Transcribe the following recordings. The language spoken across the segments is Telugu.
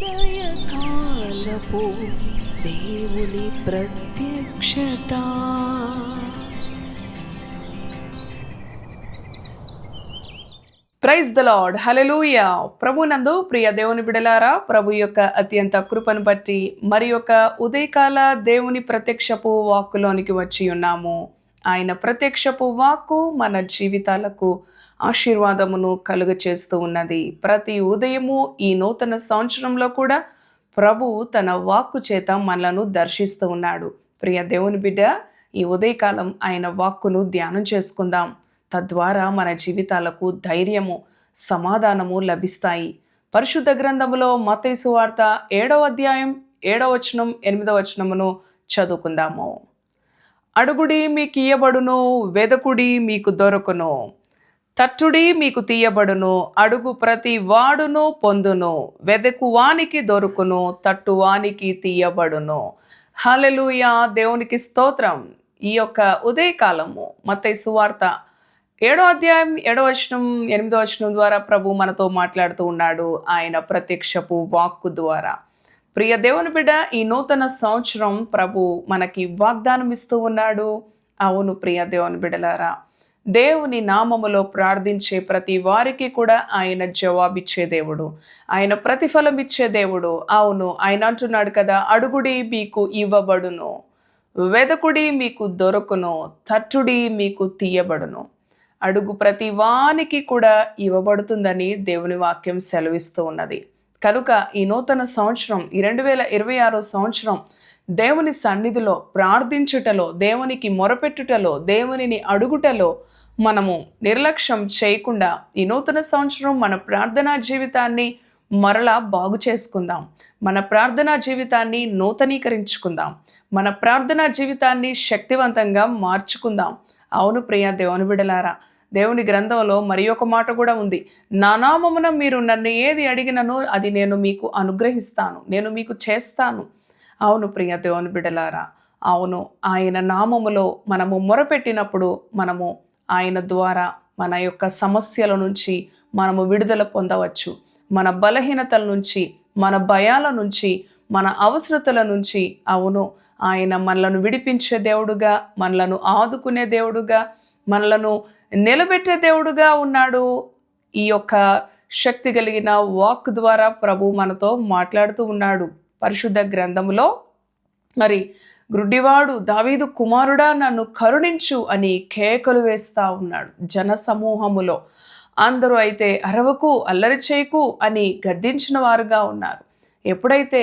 ఉదయకాలపు దేవుని ప్రత్యక్షత. Praise the lord. హలెలూయా ప్రభునందు ప్రియ దేవుని బిడలారా ప్రభు యొక్క అత్యంత కృపను బట్టి మరి యొక్క ఉదయకాల దేవుని ప్రత్యక్షపు వాక్కులోనికి వచ్చి ఉన్నాము. ఆయన ప్రత్యక్షపు వాక్కు మన జీవితాలకు ఆశీర్వాదమును కలుగ చేస్తూ ఉన్నది. ప్రతి ఉదయము ఈ నూతన సంవత్సరంలో కూడా ప్రభు తన వాక్కు చేత మనలను దర్శిస్తూ ఉన్నాడు. ప్రియ దేవుని బిడ్డ ఈ ఉదయకాలం ఆయన వాక్కును ధ్యానం చేసుకుందాం. తద్వారా మన జీవితాలకు ధైర్యము సమాధానము లభిస్తాయి. పరిశుద్ధ గ్రంథములో మతైసు వార్త ఏడవ అధ్యాయం ఏడవ వచనం ఎనిమిదవ వచనమును చదువుకుందాము. అడుగుడి మీకు ఇయ్యబడును వెదకుడి మీకు దొరకును తట్టుడి మీకు తీయబడును అడుగు ప్రతి వాడును పొందును. వెదకు వానికి దొరుకును తట్టు వానికి తీయబడును. హలెలూయా దేవునికి స్తోత్రం. ఈ యొక్క ఉదయకాలము మత్తయి సువార్త ఏడో అధ్యాయం ఏడో వచనం ఎనిమిదో వచనం ద్వారా ప్రభు మనతో మాట్లాడుతూ ఉన్నాడు ఆయన ప్రత్యక్షపు వాక్కు ద్వారా. ప్రియ దేవుని బిడ్డ ఈ నూతన సంవత్సరం ప్రభు మనకి వాగ్దానం ఇస్తూ ఉన్నాడు. అవును ప్రియ దేవుని బిడ్డలారా దేవుని నామములో ప్రార్థించే ప్రతి వారికి కూడా ఆయన జవాబిచ్చే దేవుడు ఆయన ప్రతిఫలం ఇచ్చే దేవుడు. అవును ఆయన అంటున్నాడు కదా అడుగుడి మీకు ఇవ్వబడును వెదకుడి మీకు దొరకును తట్టుడి మీకు తీయబడును. అడుగు ప్రతి వానికి కూడా ఇవ్వబడుతుందని దేవుని వాక్యం సెలవిస్తూ ఉన్నది. కనుక ఈ నూతన సంవత్సరం ఈ రెండు వేల ఇరవై ఆరో సంవత్సరం దేవుని సన్నిధిలో ప్రార్థించుటలో దేవునికి మొరపెట్టుటలో దేవునిని అడుగుటలో మనము నిర్లక్ష్యం చేయకుండా ఈ నూతన సంవత్సరం మన ప్రార్థనా జీవితాన్ని మరలా బాగు చేసుకుందాం. మన ప్రార్థనా జీవితాన్ని నూతనీకరించుకుందాం. మన ప్రార్థనా జీవితాన్ని శక్తివంతంగా మార్చుకుందాం. అవును ప్రియ దేవుని బిడలారా దేవుని గ్రంథంలో మరి ఒక మాట కూడా ఉంది. నా నామమున మీరు నన్ను ఏది అడిగినను అది నేను మీకు అనుగ్రహిస్తాను. నేను మీకు చేస్తాను. అవును ప్రియ దేవుని బిడలారా అవును ఆయన నామములో మనము మొరపెట్టినప్పుడు మనము ఆయన ద్వారా మన యొక్క సమస్యల నుంచి మనము విడుదల పొందవచ్చు. మన బలహీనతల నుంచి మన భయాల నుంచి మన అవసరతల నుంచి అవును ఆయన మనలను విడిపించే దేవుడుగా మనలను ఆదుకునే దేవుడుగా మనలను నిలబెట్టే దేవుడుగా ఉన్నాడు. ఈ యొక్క శక్తి కలిగిన వాక్ ద్వారా ప్రభు మనతో మాట్లాడుతూ ఉన్నాడు. పరిశుద్ధ గ్రంథములో మరి గ్రుడ్డివాడు దావీదు కుమారుడా నన్ను కరుణించు అని కేకలు వేస్తా ఉన్నాడు జన సమూహములో అందరూ అయితే అరవకు అల్లరి చేయకు అని గద్దించిన వారుగా ఉన్నారు. ఎప్పుడైతే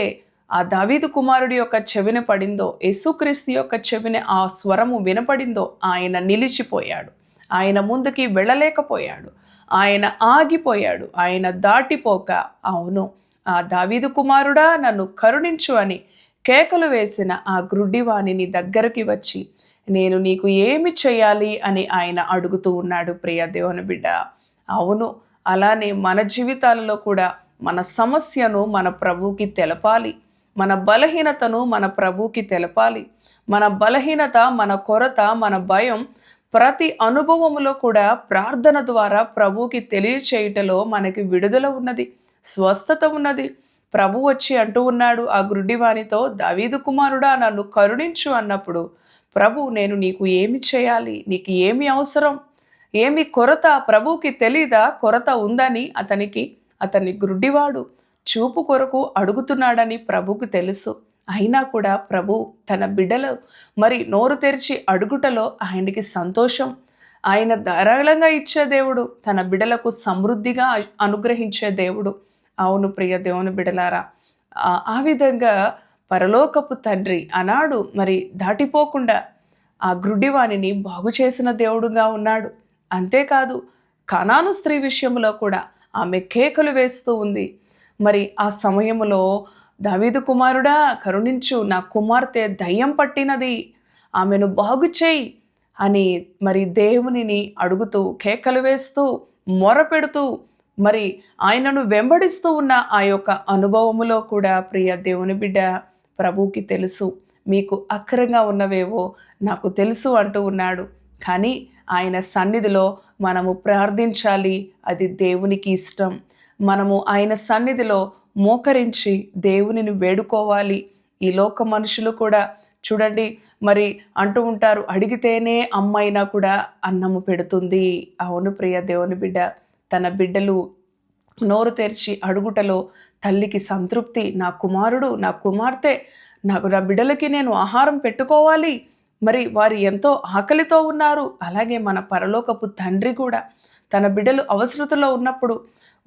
ఆ దావీదు కుమారుడి యొక్క చెవిన పడిందో యేసుక్రీస్తు యొక్క చెవిన ఆ స్వరము వినపడిందో ఆయన నిలిచిపోయాడు. ఆయన ముందుకి వెళ్ళలేకపోయాడు. ఆయన ఆగిపోయాడు. ఆయన దాటిపోక అవును ఆ దావీదు కుమారుడా నన్ను కరుణించు అని కేకలు వేసిన ఆ గ్రుడ్డివాణిని దగ్గరికి వచ్చి నేను నీకు ఏమి చేయాలి అని ఆయన అడుగుతూ ఉన్నాడు ప్రియ దేవుని బిడ్డ. అవును అలానే మన జీవితాలలో కూడా మన సమస్యను మన ప్రభువుకి తెలపాలి. మన బలహీనతను మన ప్రభువుకి తెలపాలి. మన బలహీనత మన కొరత మన భయం ప్రతి అనుభవములో కూడా ప్రార్థన ద్వారా ప్రభువుకి తెలియచేయుటలో మనకి విడుదల ఉన్నది స్వస్థత ఉన్నది. ప్రభు వచ్చి అంటూ ఉన్నాడు ఆ గుడ్డివానితో దావీదు కుమారుడా నన్ను కరుణించు అన్నప్పుడు ప్రభు నేను నీకు ఏమి చేయాలి? నీకు ఏమి అవసరం? ఏమి కొరత? ప్రభువుకి తెలీదా? కొరత ఉందని అతనికి అతని గుడ్డివాడు చూపు కొరకు అడుగుతున్నాడని ప్రభుకు తెలుసు. అయినా కూడా ప్రభు తన బిడ్డలు మరి నోరు తెరిచి అడుగుటలో ఆయనకి సంతోషం. ఆయన ధారాళంగా ఇచ్చే దేవుడు తన బిడలకు సమృద్ధిగా అనుగ్రహించే దేవుడు. అవును ప్రియ దేవుని బిడలారా ఆ- విధంగా పరలోకపు తండ్రి అనాడు మరి దాటిపోకుండా ఆ గ్రుడ్డివాణిని బాగు చేసిన దేవుడుగా ఉన్నాడు. అంతేకాదు కనాను స్త్రీ విషయంలో కూడా ఆమె కేకలు వేస్తూ ఉంది. మరి ఆ సమయంలో దావీదు కుమారుడా కరుణించు నా కుమార్తె దయ్యం పట్టినది ఆమెను బాగు చేయి అని మరి దేవునిని అడుగుతూ కేకలు వేస్తూ మొరపెడుతూ మరి ఆయనను వెంబడిస్తూ ఉన్న ఆ యొక్క అనుభవములో కూడా ప్రియ దేవుని బిడ్డ ప్రభువుకి తెలుసు మీకు అక్కరంగా ఉన్నవేవో నాకు తెలుసు అంటూ ఉన్నాడు. కానీ ఆయన సన్నిధిలో మనము ప్రార్థించాలి అది దేవునికి ఇష్టం. మనము ఆయన సన్నిధిలో మోకరించి దేవునిని వేడుకోవాలి. ఈ లోక మనుషులు కూడా చూడండి మరి అంటూ ఉంటారు అడిగితేనే అమ్మైనా కూడా అన్నము పెడుతుంది. అవును ప్రియ దేవుని బిడ్డ తన బిడ్డలు నోరు తెరిచి అడుగుటలో తల్లికి సంతృప్తి నా కుమారుడు నా కుమార్తె నాకు నా బిడ్డలకి నేను ఆహారం పెట్టుకోవాలి. మరి వారు ఎంతో ఆకలితో ఉన్నారు. అలాగే మన పరలోకపు తండ్రి కూడా తన బిడ్డలు అవసరతలో ఉన్నప్పుడు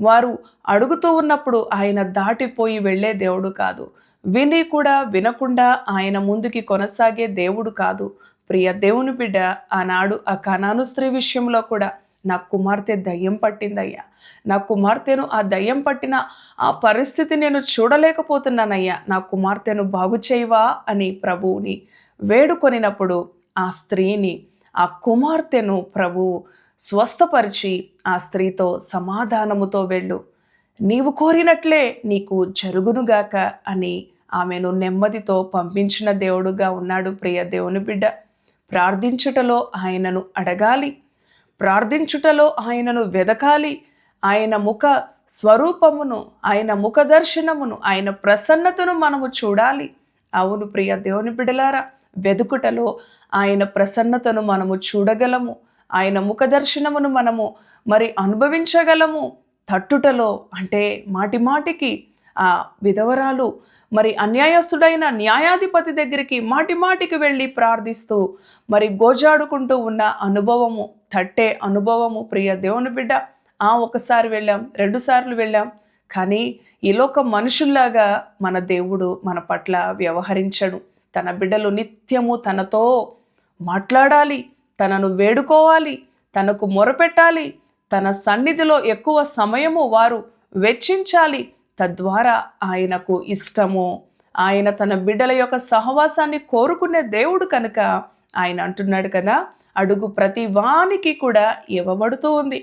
వారు అడుగుతూ ఉన్నప్పుడు ఆయన దాటిపోయి వెళ్ళే దేవుడు కాదు. విని కూడా వినకుండా ఆయన ముందుకి కొనసాగే దేవుడు కాదు. ప్రియ దేవుని బిడ్డ ఆనాడు ఆ కణాను స్త్రీ విషయంలో కూడా నా కుమార్తె దయ్యం పట్టిందయ్యా. నా కుమార్తెను ఆ దయ్యం పట్టిన ఆ పరిస్థితి నేను చూడలేకపోతున్నానయ్యా. నా కుమార్తెను బాగు చేయవా అని ప్రభువుని వేడుకొనినప్పుడు ఆ స్త్రీని ఆ కుమార్తెను ప్రభువు స్వస్థపరిచి ఆ స్త్రీతో సమాధానముతో వెళ్ళు. నీవు కోరినట్లే నీకు జరుగునుగాక అని ఆమెను నెమ్మదితో పంపించిన దేవుడుగా ఉన్నాడు ప్రియ దేవుని బిడ్డ. ప్రార్థించుటలో ఆయనను అడగాలి. ప్రార్థించుటలో ఆయనను వెదకాలి. ఆయన ముఖ స్వరూపమును ఆయన ముఖ దర్శనమును ఆయన ప్రసన్నతను మనము చూడాలి. అవును ప్రియ దేవుని బిడలారా వెదుకుటలో ఆయన ప్రసన్నతను మనము చూడగలము. ఆయన ముఖ దర్శనమును మనము మరి అనుభవించగలము. తట్టుటలో అంటే మాటి మాటికి ఆ విధవరాలు మరి అన్యాయస్తుడైన న్యాయాధిపతి దగ్గరికి మాటి మాటికి వెళ్ళి ప్రార్థిస్తూ మరి గోజాడుకుంటూ ఉన్న అనుభవము తట్టే అనుభవము. ప్రియ దేవుని బిడ్డ ఆ ఒకసారి వెళ్ళాం రెండుసార్లు వెళ్ళాం. కానీ ఈ లోక మనుషుల్లాగా మన దేవుడు మన పట్ల వ్యవహరించడు. తన బిడ్డలు నిత్యము తనతో మాట్లాడాలి. తనను వేడుకోవాలి తనకు మొరపెట్టాలి తన సన్నిధిలో ఎక్కువ సమయము వారు వెచ్చించాలి తద్వారా ఆయనకు ఇష్టము. ఆయన తన బిడ్డల యొక్క సహవాసాన్ని కోరుకునే దేవుడు కనుక ఆయన అంటున్నాడు కదా అడుగు ప్రతి వానికి కూడా ఇవ్వబడుతూ ఉంది.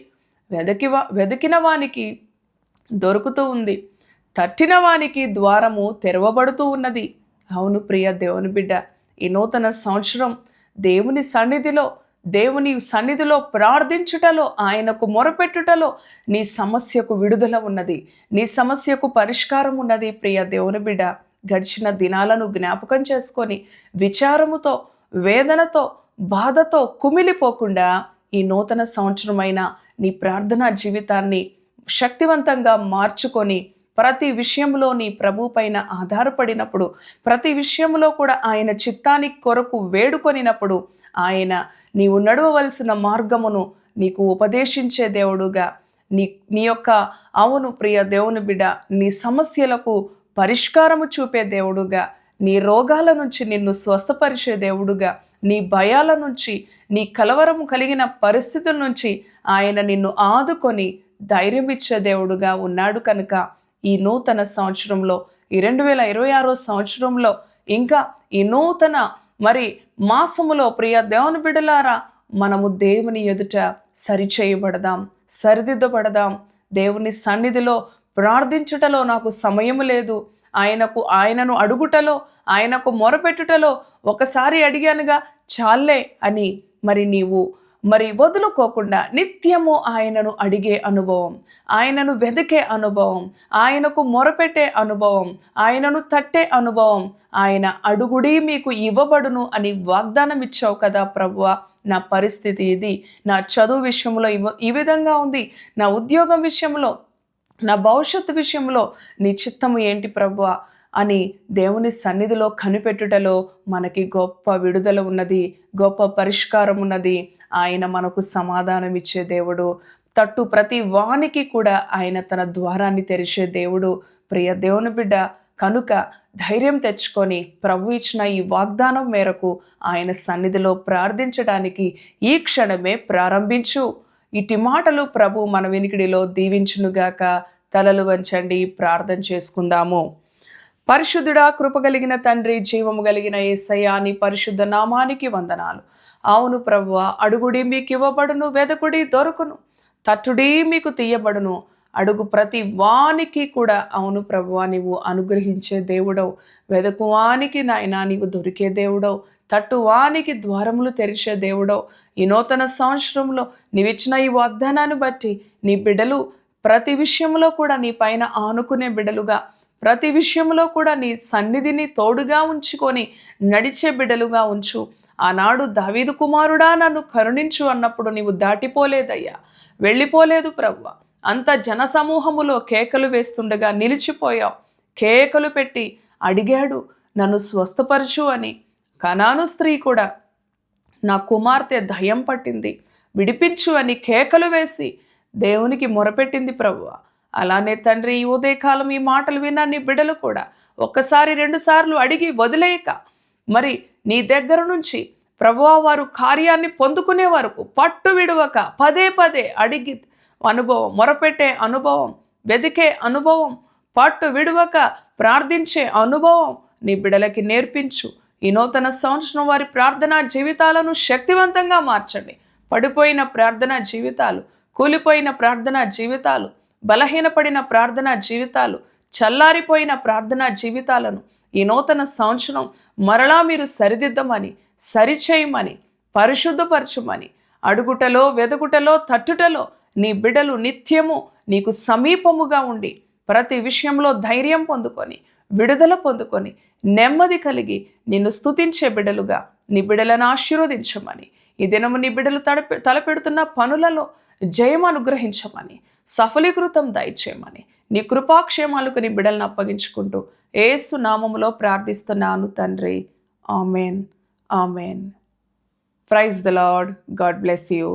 వెదకి వెదికిన వానికి దొరుకుతూ ఉంది. తట్టిన వానికి ద్వారము తెరవబడుతూ ఉన్నది. అవును ప్రియ దేవుని బిడ్డ ఈ నూతన సంవత్సరం దేవుని సన్నిధిలో దేవుని సన్నిధిలో ప్రార్థించుటలో ఆయనకు మొరపెట్టుటలో నీ సమస్యకు విడుదల ఉన్నది. నీ సమస్యకు పరిష్కారం ఉన్నది ప్రియ దేవుని బిడ్డ. గడిచిన దినాలను జ్ఞాపకం చేసుకొని విచారముతో వేదనతో బాధతో కుమిలిపోకుండా ఈ నూతన సంవత్సరమైన నీ ప్రార్థనా జీవితాన్ని శక్తివంతంగా మార్చుకొని ప్రతి విషయంలో నీ ప్రభు పైన ఆధారపడినప్పుడు ప్రతి విషయంలో కూడా ఆయన చిత్తానికి కొరకు వేడుకొనినప్పుడు ఆయన నీవు నడవవలసిన మార్గమును నీకు ఉపదేశించే దేవుడుగా నీ నీ యొక్క అవును ప్రియ దేవుని బిడ్డ నీ సమస్యలకు పరిష్కారము చూపే దేవుడుగా నీ రోగాల నుంచి నిన్ను స్వస్థపరిచే దేవుడుగా నీ భయాల నుంచి నీ కలవరము కలిగిన పరిస్థితుల నుంచి ఆయన నిన్ను ఆదుకొని ధైర్యం ఇచ్చే దేవుడుగా ఉన్నాడు కనుక ఈ నూతన సంవత్సరంలో ఈ రెండు వేల ఇరవై ఆరో సంవత్సరంలో ఇంకా ఈ నూతన మరి మాసములో ప్రియ దేవుని బిడలారా మనము దేవుని ఎదుట సరిచేయబడదాం సరిదిద్దబడదాం. దేవుని సన్నిధిలో ప్రార్థించుటలో నాకు సమయం లేదు. ఆయనకు ఆయనను అడుగుటలో ఆయనకు మొరపెట్టుటలో ఒకసారి అడిగానుగా చాలే అని మరి నీవు మరి వదులుకోకుండా నిత్యము ఆయనను అడిగే అనుభవం ఆయనను వెతికే అనుభవం ఆయనకు మొరపెట్టే అనుభవం ఆయనను తట్టే అనుభవం ఆయన అడుగుడి మీకు ఇవ్వబడును అని వాగ్దానం ఇచ్చావు కదా ప్రభువ. నా పరిస్థితి ఇది. నా చదువు విషయంలో ఇవ ఈ విధంగా ఉంది. నా ఉద్యోగం విషయంలో నా భవిష్యత్తు విషయంలో నీ చిత్తము ఏంటి ప్రభువా? అని దేవుని సన్నిధిలో కనిపెట్టుటలో మనకి గొప్ప విడుదల ఉన్నది గొప్ప పరిష్కారం ఉన్నది. ఆయన మనకు సమాధానం ఇచ్చే దేవుడు. తట్టు ప్రతి వానికి కూడా ఆయన తన ద్వారాన్ని తెరిచే దేవుడు. ప్రియ దేవుని బిడ్డ కనుక ధైర్యం తెచ్చుకొని ప్రభు ఇచ్చిన ఈ వాగ్దానం మేరకు ఆయన సన్నిధిలో ప్రార్థించడానికి ఈ క్షణమే ప్రారంభించు. ఇటు మాటలు ప్రభు మన వినికిడిలో దీవించునుగాక. తలలు వంచండి ప్రార్థన చేసుకుందాము. పరిశుద్ధుడా కృపగలిగిన తండ్రి జీవము కలిగిన ఏసయ్య నీ పరిశుద్ధ నామానికి వందనాలు. అవును ప్రభువ అడుగుడి మీకు ఇవ్వబడును వెదకుడి దొరుకును తట్టుడి మీకు తీయబడును. అడుగు ప్రతి వానికి కూడా అవును ప్రభువా నీవు అనుగ్రహించే దేవుడవు. వెదకువానికి నాయన నీవు దొరికే దేవుడవు. తట్టు వానికి ద్వారములు తెరిచే దేవుడవు. ఈ నూతన సంవత్సరంలో నీవిచ్చిన ఈ వాగ్దానాన్ని బట్టి నీ బిడ్డలు ప్రతి విషయంలో కూడా నీ పైన ఆనుకునే బిడలుగా ప్రతి విషయంలో కూడా నీ సన్నిధిని తోడుగా ఉంచుకొని నడిచే బిడలుగా ఉంచు. ఆనాడు దావీదు కుమారుడా నన్ను కరుణించు అన్నప్పుడు నీవు దాటిపోలేదయ్యా. వెళ్ళిపోలేదు ప్రవ్వ. అంత జనసమూహములో కేకలు వేస్తుండగా నిలిచిపోయావు. కేకలు పెట్టి అడిగాడు నన్ను స్వస్థపరచు అని. కనాను స్త్రీ కూడా నా కుమార్తె దయ్యం పట్టింది. విడిపించు అని కేకలు వేసి దేవునికి మొరపెట్టింది ప్రభువ అలానే తండ్రి ఈ ఉదయకాలం ఈ మాటలు విన్న నీ బిడ్డలు కూడా ఒక్కసారి రెండుసార్లు అడిగి వదిలేయక. మరి నీ దగ్గర నుంచి ప్రభువా వారు కార్యాన్ని పొందుకునే వరకు పట్టు విడవక పదే పదే అడిగి అనుభవం మొరపెట్టే అనుభవం వెదికే అనుభవం పట్టు విడవక ప్రార్థించే అనుభవం నీ బిడలకి నేర్పించు. ఈ నూతన సంవత్సరం వారి ప్రార్థనా జీవితాలను శక్తివంతంగా మార్చండి. పడిపోయిన ప్రార్థనా జీవితాలు కూలిపోయిన ప్రార్థనా జీవితాలు బలహీనపడిన ప్రార్థనా జీవితాలు చల్లారిపోయిన ప్రార్థనా జీవితాలను ఈ నూతన సంవత్సరం మరలా మీరు సరిదిద్దమని సరిచేయమని పరిశుద్ధపరచమని అడుగుటలో వెదుగుటలో తట్టుటలో నీ బిడలు నిత్యము నీకు సమీపముగా ఉండి ప్రతి విషయంలో ధైర్యం పొందుకొని విడుదల పొందుకొని నెమ్మది కలిగి నిన్ను స్తుతించే బిడలుగా నీ బిడలను ఆశీర్వదించమని ఈ దినము నీ బిడ్డలు తడపె తలపెడుతున్న పనులలో జయం అనుగ్రహించమని సఫలీకృతం దయచేయమని నీ కృపాక్షేమాలకు నీ బిడ్డలను అప్పగించుకుంటూ ఏసు నామములో ప్రార్థిస్తున్నాను తండ్రి. Amen. Amen. Praise the Lord. God bless you.